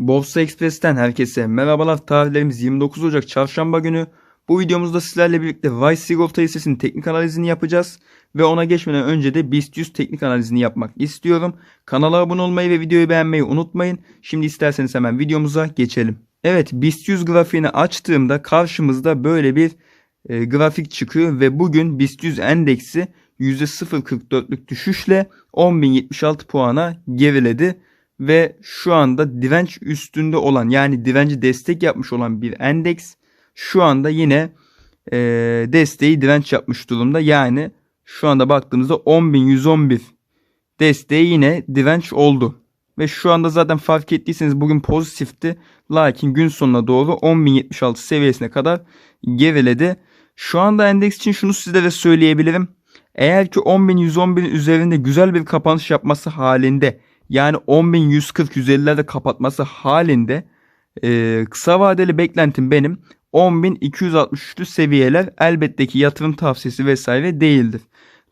Borsa Express'ten herkese merhabalar. Tarihlerimiz 29 Ocak Çarşamba günü. Bu videomuzda sizlerle birlikte Vice Sigorta hissesinin teknik analizini yapacağız. Ve ona geçmeden önce de BIST 100 teknik analizini yapmak istiyorum. Kanala abone olmayı ve videoyu beğenmeyi unutmayın. Şimdi isterseniz hemen videomuza geçelim. Evet BIST 100 grafiğini açtığımda karşımızda böyle bir e, grafik çıkıyor. Ve bugün BIST 100 endeksi %0.44'lük düşüşle 10.076 puana geriledi ve şu anda direnç üstünde olan yani direnci destek yapmış olan bir endeks şu anda yine e, desteği direnç yapmış durumda. Yani şu anda baktığımızda 10.111 desteği yine direnç oldu. Ve şu anda zaten fark ettiyseniz bugün pozitifti. Lakin gün sonuna doğru 10.076 seviyesine kadar geriledi. Şu anda endeks için şunu sizlere söyleyebilirim. Eğer ki 10.111 üzerinde güzel bir kapanış yapması halinde yani 10.140-150'lerde kapatması halinde e, kısa vadeli beklentim benim 10.263'lü seviyeler elbette ki yatırım tavsiyesi vesaire değildir.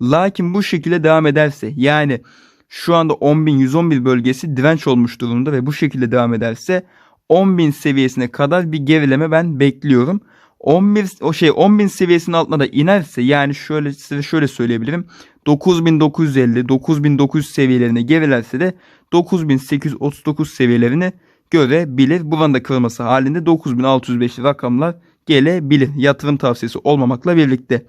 Lakin bu şekilde devam ederse yani şu anda 10.111 bölgesi direnç olmuş durumda ve bu şekilde devam ederse 10.000 seviyesine kadar bir gerileme ben bekliyorum. 11 o şey 10.000 seviyesinin altına da inerse yani şöyle size şöyle söyleyebilirim. 9950 9900 seviyelerine gerilerse de 9839 seviyelerini görebilir. Buranın da kırılması halinde 9605 rakamlar gelebilir. Yatırım tavsiyesi olmamakla birlikte.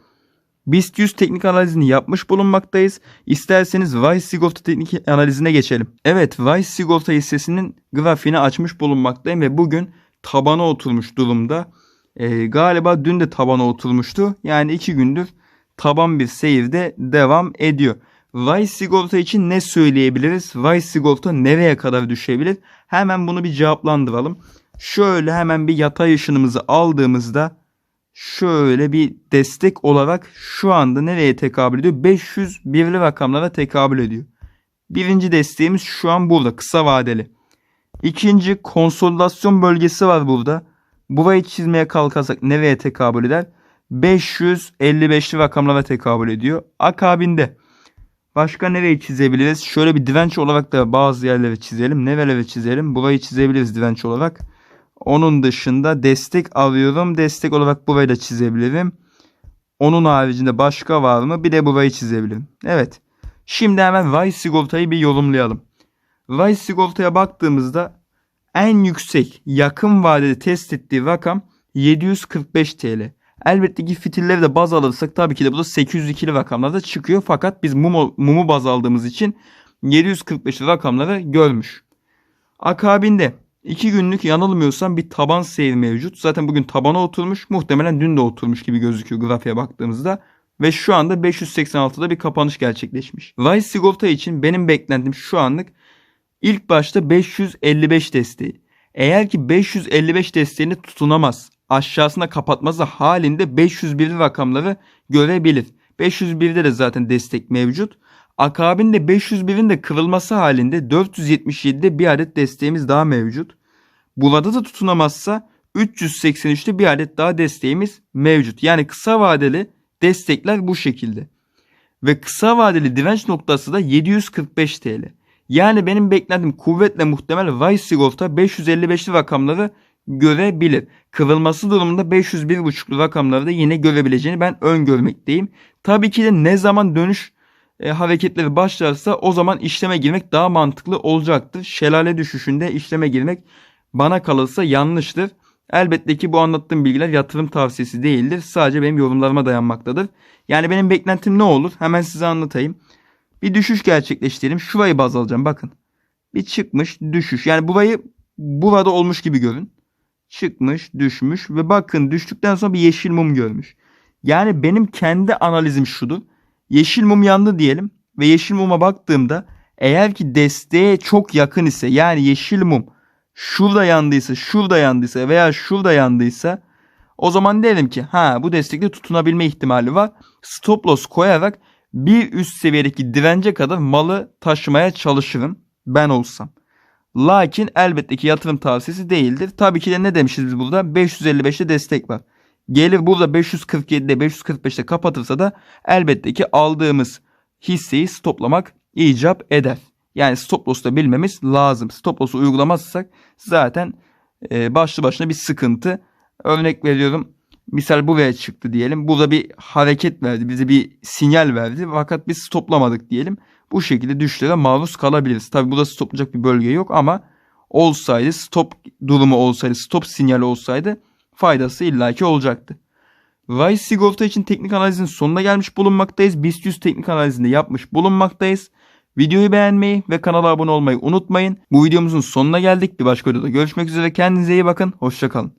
BIST 100 teknik analizini yapmış bulunmaktayız. İsterseniz Vice Sigorta teknik analizine geçelim. Evet Vice Sigorta hissesinin grafiğini açmış bulunmaktayım ve bugün tabana oturmuş durumda. Ee, galiba dün de tabana oturmuştu. Yani iki gündür taban bir seyirde devam ediyor. Vice sigorta için ne söyleyebiliriz? Vice sigorta nereye kadar düşebilir? Hemen bunu bir cevaplandıralım. Şöyle hemen bir yatay ışınımızı aldığımızda şöyle bir destek olarak şu anda nereye tekabül ediyor? 500 birli rakamlara tekabül ediyor. Birinci desteğimiz şu an burada kısa vadeli. İkinci konsolidasyon bölgesi var burada. Burayı çizmeye kalkarsak nereye tekabül eder? 555'li rakamlara tekabül ediyor. Akabinde başka nereyi çizebiliriz? Şöyle bir direnç olarak da bazı yerleri çizelim. Nereleri çizelim? Burayı çizebiliriz direnç olarak. Onun dışında destek arıyorum. Destek olarak burayı da çizebilirim. Onun haricinde başka var mı? Bir de burayı çizebilirim. Evet. Şimdi hemen Vice sigortayı bir yorumlayalım. Vice sigortaya baktığımızda en yüksek yakın vadede test ettiği rakam 745 TL. Elbette ki fitilleri de baz alırsak tabii ki de bu da 802'li rakamlarda çıkıyor. Fakat biz mumu, mumu baz aldığımız için 745 rakamları görmüş. Akabinde 2 günlük yanılmıyorsam bir taban seyir mevcut. Zaten bugün tabana oturmuş. Muhtemelen dün de oturmuş gibi gözüküyor grafiğe baktığımızda. Ve şu anda 586'da bir kapanış gerçekleşmiş. Vice sigorta için benim beklentim şu anlık ilk başta 555 desteği. Eğer ki 555 desteğini tutunamaz aşağısına kapatması halinde 501 rakamları görebilir. 501'de de zaten destek mevcut. Akabinde 501'in de kırılması halinde 477'de bir adet desteğimiz daha mevcut. Burada da tutunamazsa 383'te bir adet daha desteğimiz mevcut. Yani kısa vadeli destekler bu şekilde. Ve kısa vadeli direnç noktası da 745 TL. Yani benim beklentim kuvvetle muhtemel Vice Sigorta 555'li rakamları görebilir. Kıvrılması durumunda 501.5'lu rakamları da yine görebileceğini ben öngörmekteyim. Tabii ki de ne zaman dönüş e, hareketleri başlarsa o zaman işleme girmek daha mantıklı olacaktır. Şelale düşüşünde işleme girmek bana kalırsa yanlıştır. Elbette ki bu anlattığım bilgiler yatırım tavsiyesi değildir. Sadece benim yorumlarıma dayanmaktadır. Yani benim beklentim ne olur? Hemen size anlatayım. Bir düşüş gerçekleştirelim. Şurayı baz alacağım bakın. Bir çıkmış düşüş. Yani burayı burada olmuş gibi görün çıkmış, düşmüş ve bakın düştükten sonra bir yeşil mum görmüş. Yani benim kendi analizim şudur. Yeşil mum yandı diyelim ve yeşil muma baktığımda eğer ki desteğe çok yakın ise yani yeşil mum şurada yandıysa, şurada yandıysa veya şurada yandıysa o zaman derim ki ha bu destekte tutunabilme ihtimali var. Stop loss koyarak bir üst seviyedeki dirence kadar malı taşımaya çalışırım ben olsam. Lakin elbette ki yatırım tavsiyesi değildir. Tabii ki de ne demişiz biz burada? 555'te destek var. Gelir burada 547'de 545'te kapatırsa da elbette ki aldığımız hisseyi stoplamak icap eder. Yani stop loss'u da bilmemiz lazım. Stop loss'u uygulamazsak zaten e, başlı başına bir sıkıntı. Örnek veriyorum. Misal buraya çıktı diyelim. Burada bir hareket verdi. Bize bir sinyal verdi. Fakat biz stoplamadık diyelim. Bu şekilde düşüşlere maruz kalabiliriz. Tabi burada stoplayacak bir bölge yok ama olsaydı stop durumu olsaydı stop sinyali olsaydı faydası illaki olacaktı. Vice sigorta için teknik analizin sonuna gelmiş bulunmaktayız. BIST 100 teknik analizinde yapmış bulunmaktayız. Videoyu beğenmeyi ve kanala abone olmayı unutmayın. Bu videomuzun sonuna geldik. Bir başka videoda görüşmek üzere. Kendinize iyi bakın. Hoşçakalın.